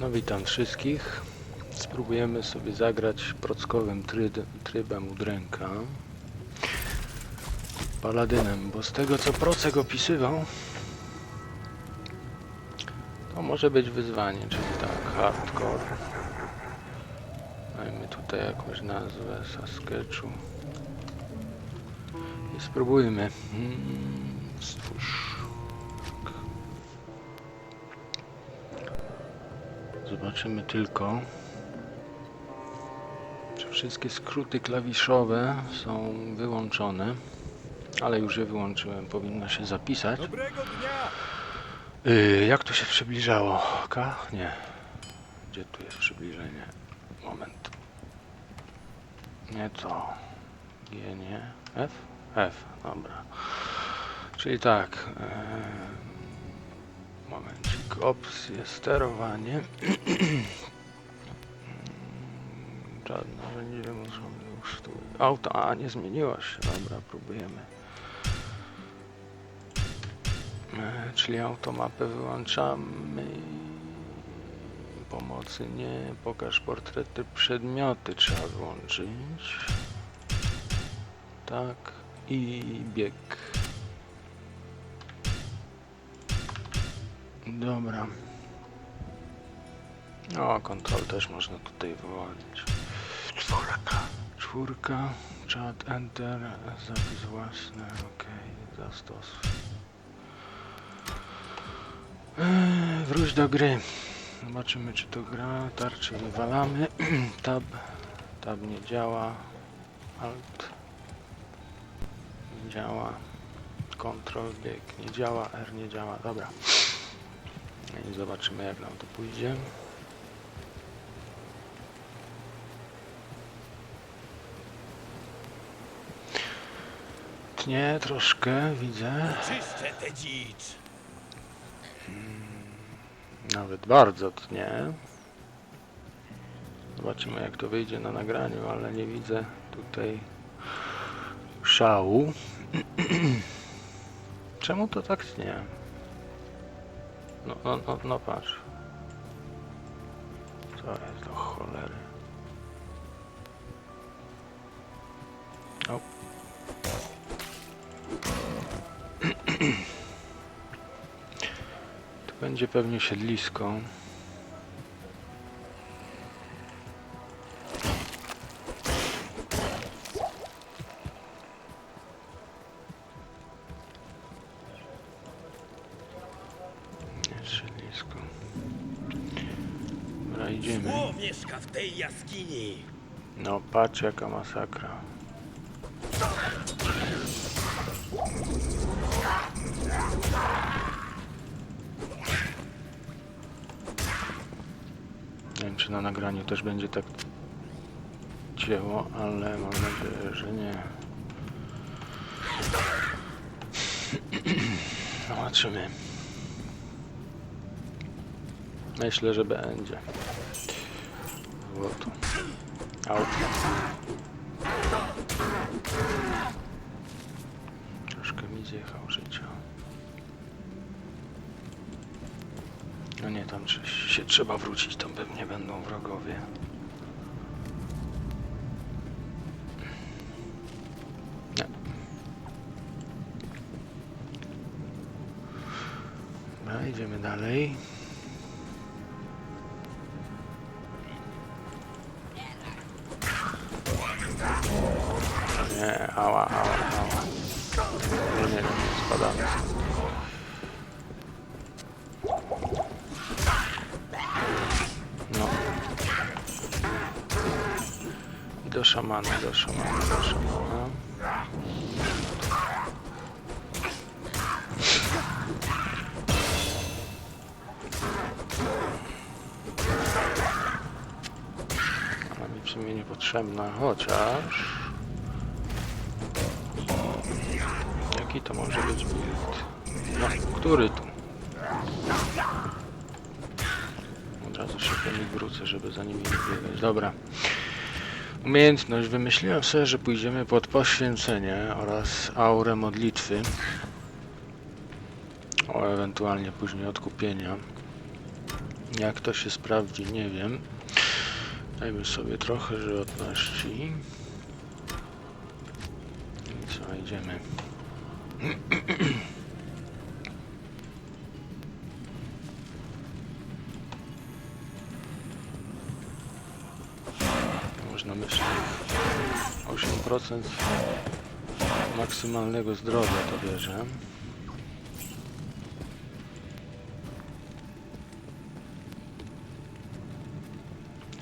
No witam wszystkich. Spróbujemy sobie zagrać prockowym tryd, trybem udręka. Paladynem, bo z tego co Procek opisywał, to może być wyzwanie, czyli tak, hardcore. Dajmy tutaj jakąś nazwę Saskatchewan. I spróbujmy. Hmm, stwórz. Zobaczymy tylko, czy wszystkie skróty klawiszowe są wyłączone. Ale już je wyłączyłem, powinno się zapisać. Yy, jak tu się przybliżało? K? Nie. Gdzie tu jest przybliżenie? Moment. Nie to. G nie. F? F, dobra. Czyli tak. Yy, momencik. Opcje, sterowanie. Żadne narzędzie muszą już tu. Auto, a nie zmieniło się. Dobra, próbujemy. E, Czyli automapę wyłączamy. Pomocy nie. Pokaż portrety, przedmioty trzeba wyłączyć. Tak. I bieg. Dobra. O, kontrol też można tutaj wyłączyć. Czwórka. Czwórka. Chat, enter. Zapis własny. Ok. Zastosuj. Eee, Wróć do gry. Zobaczymy czy to gra. Tarczy wywalamy. Tab. Tab nie działa. Alt. Nie działa. Ctrl bieg nie działa. R nie działa. Dobra. I zobaczymy jak nam to pójdzie. Tnie troszkę, widzę. Czyszczę tę dzicz! Nawet bardzo tnie. Zobaczymy jak to wyjdzie na nagraniu, ale nie widzę tutaj szału. Czemu to tak tnie? No, no, no, no patrz. Co jest do cholery? O. Tu będzie pewnie siedlisko. No patrz jaka masakra. Nie wiem czy na nagraniu też będzie tak cięło, ale mam nadzieję, że nie. Zobaczymy. Myślę, że będzie. Złoto. Auto. Troszkę mi zjechał życia. No nie, tam czy- się trzeba wrócić, tam pewnie będą wrogowie. Nie. Dobra, idziemy dalej. Ała, ała, ała. Nie, nie, nie, spadamy. No. Do szamana, do szamana, do szamana. Ona mi w sumie niepotrzebna, chociaż... Jaki to może być build? No, który tu? Od razu po nich wrócę, żeby za nimi nie biegać. Dobra. Umiejętność. Wymyśliłem sobie, że pójdziemy pod poświęcenie oraz aurę modlitwy. O ewentualnie później odkupienia. Jak to się sprawdzi, nie wiem. Dajmy sobie trochę żywotności. I co, idziemy. Można myśleć 8% maksymalnego zdrowia to bierze.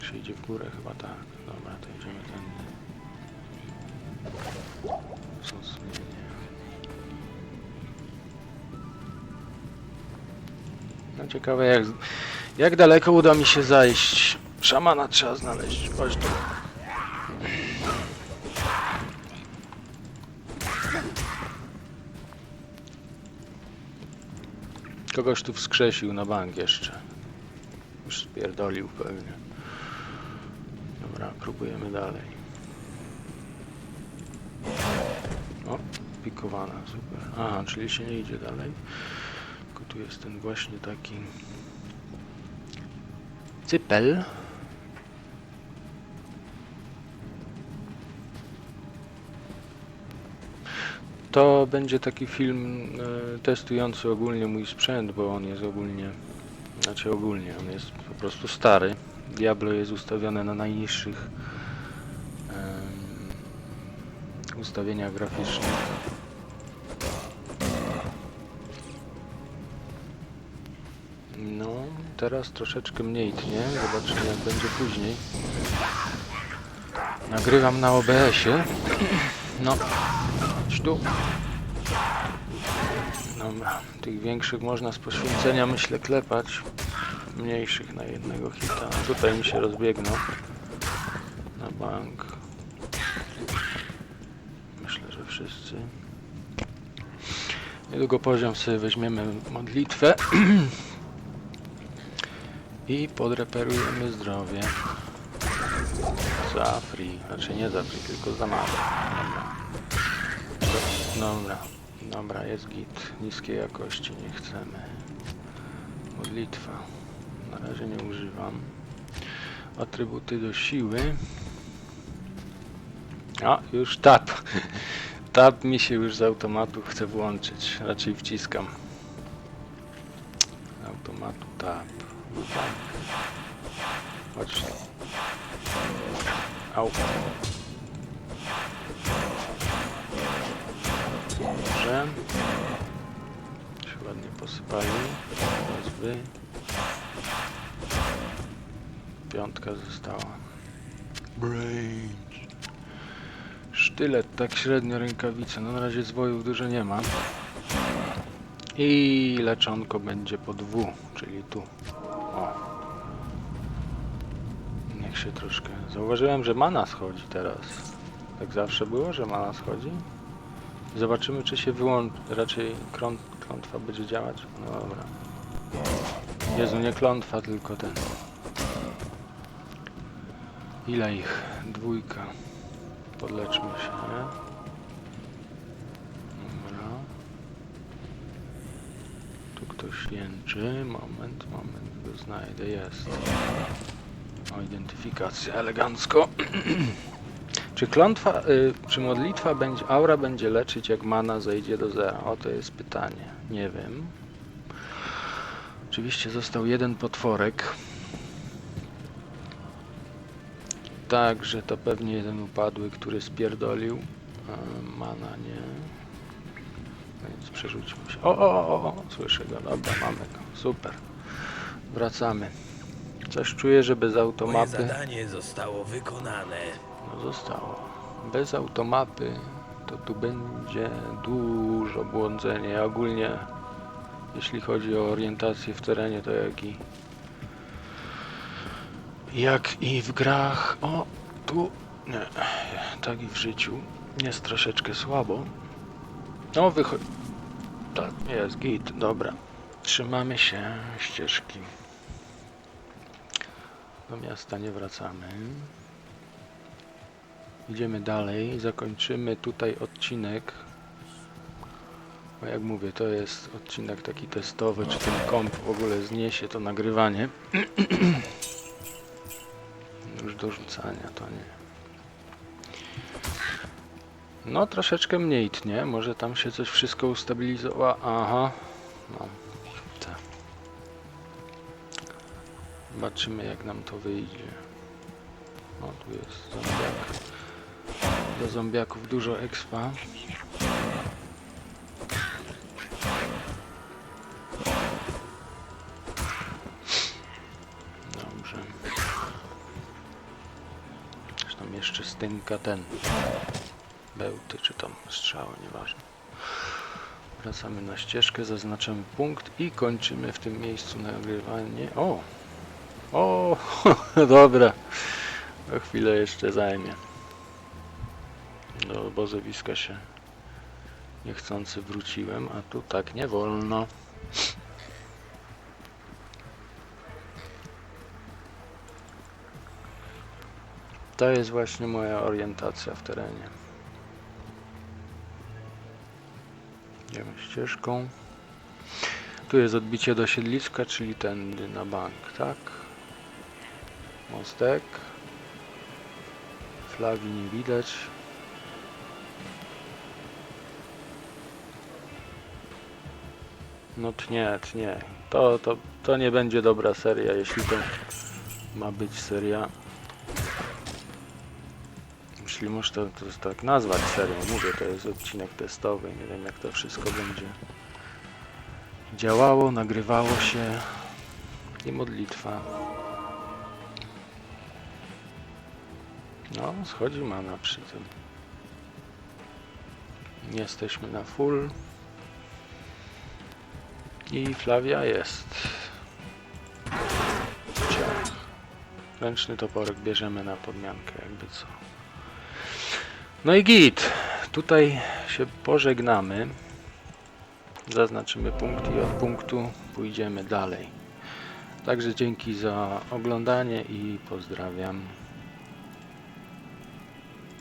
Czy idzie w górę? Chyba tak. Dobra, to idziemy tędy. Ciekawe jak, jak daleko uda mi się zajść. Szamana trzeba znaleźć. Chodź tu. Kogoś tu wskrzesił na bank jeszcze. Już spierdolił pewnie. Dobra, próbujemy dalej. O, pikowana, super. Aha, czyli się nie idzie dalej. Tylko tu jest ten właśnie taki cypel. To będzie taki film e, testujący ogólnie mój sprzęt, bo on jest ogólnie, znaczy ogólnie, on jest po prostu stary. Diablo jest ustawione na najniższych em, ustawieniach graficznych. No, teraz troszeczkę mniej tnie, zobaczymy jak będzie później. Nagrywam na OBS-ie. No, tu. Dobra, tych większych można z poświęcenia myślę klepać. Mniejszych na jednego hita. Tutaj mi się rozbiegną. Na bank. Myślę, że wszyscy. Niedługo poziom sobie weźmiemy modlitwę. I podreperujemy zdrowie. Za free. Znaczy nie za free, tylko za mało. Dobra. Dobra. Dobra, jest git. Niskiej jakości nie chcemy. Modlitwa. Na razie nie używam. Atrybuty do siły. A, już tab. Tab mi się już z automatu chce włączyć. Raczej wciskam. Automatu tak. Chodź. Au. Dobrze. Się ładnie posypali. Teraz wy. Piątka została. Brains. Sztylet, tak średnio rękawice. No na razie zwojów dużo nie ma. I leczonko będzie po dwu, czyli tu. O. Niech się troszkę... Zauważyłem, że mana schodzi teraz. Tak zawsze było, że mana schodzi? Zobaczymy, czy się wyłączy. Raczej kląt, klątwa będzie działać. No dobra. Jezu, nie klątwa, tylko ten. Ile ich? Dwójka. Podleczmy się, nie? Dobra. Jęczy. Moment, moment, go znajdę. Jest. O, identyfikacja elegancko. Czy klątwa, y, czy modlitwa będzie, aura będzie leczyć jak mana zejdzie do zera? O, to jest pytanie. Nie wiem. Oczywiście został jeden potworek. Także to pewnie jeden upadły, który spierdolił. E, Mana nie. Więc przerzućmy się. O, o, o, o, słyszę go. Dobra, mamy go. Super. Wracamy. Coś czuję, że bez Moje automapy. zadanie zostało wykonane. No zostało. Bez automapy to tu będzie dużo błądzenia. Ogólnie jeśli chodzi o orientację w terenie, to jak i jak i w grach. O, tu nie, tak i w życiu jest troszeczkę słabo. No wychodzi. Tak, jest git, dobra. Trzymamy się ścieżki. Do miasta nie wracamy. Idziemy dalej, zakończymy tutaj odcinek Bo jak mówię, to jest odcinek taki testowy, czy ten komp w ogóle zniesie to nagrywanie. Już do rzucania to nie. No troszeczkę mniej tnie, może tam się coś wszystko ustabilizowało. Aha, no. Tak. Zobaczymy jak nam to wyjdzie. O, tu jest zombiak. Do zombiaków dużo expa. Dobrze. Zresztą jeszcze stynka ten. Bełty czy tam strzały, nieważne. Wracamy na ścieżkę, zaznaczamy punkt i kończymy w tym miejscu nagrywanie. O! O! Dobra. Chwilę jeszcze zajmie. Do obozowiska się niechcący wróciłem, a tu tak nie wolno. To jest właśnie moja orientacja w terenie. Idziemy ścieżką. Tu jest odbicie do siedliska, czyli tędy na bank, tak? Mostek. Flagi nie widać. No tnie, tnie. To, to, to nie będzie dobra seria, jeśli to ma być seria. Jeśli można to, tak nazwać serią, mówię, to jest odcinek testowy, nie wiem jak to wszystko będzie działało, nagrywało się i modlitwa. No, schodzi mana przy tym. Jesteśmy na full. I Flavia jest. Ciach. Ręczny toporek bierzemy na podmiankę, jakby co. No i git. Tutaj się pożegnamy. Zaznaczymy punkt i od punktu pójdziemy dalej. Także dzięki za oglądanie i pozdrawiam.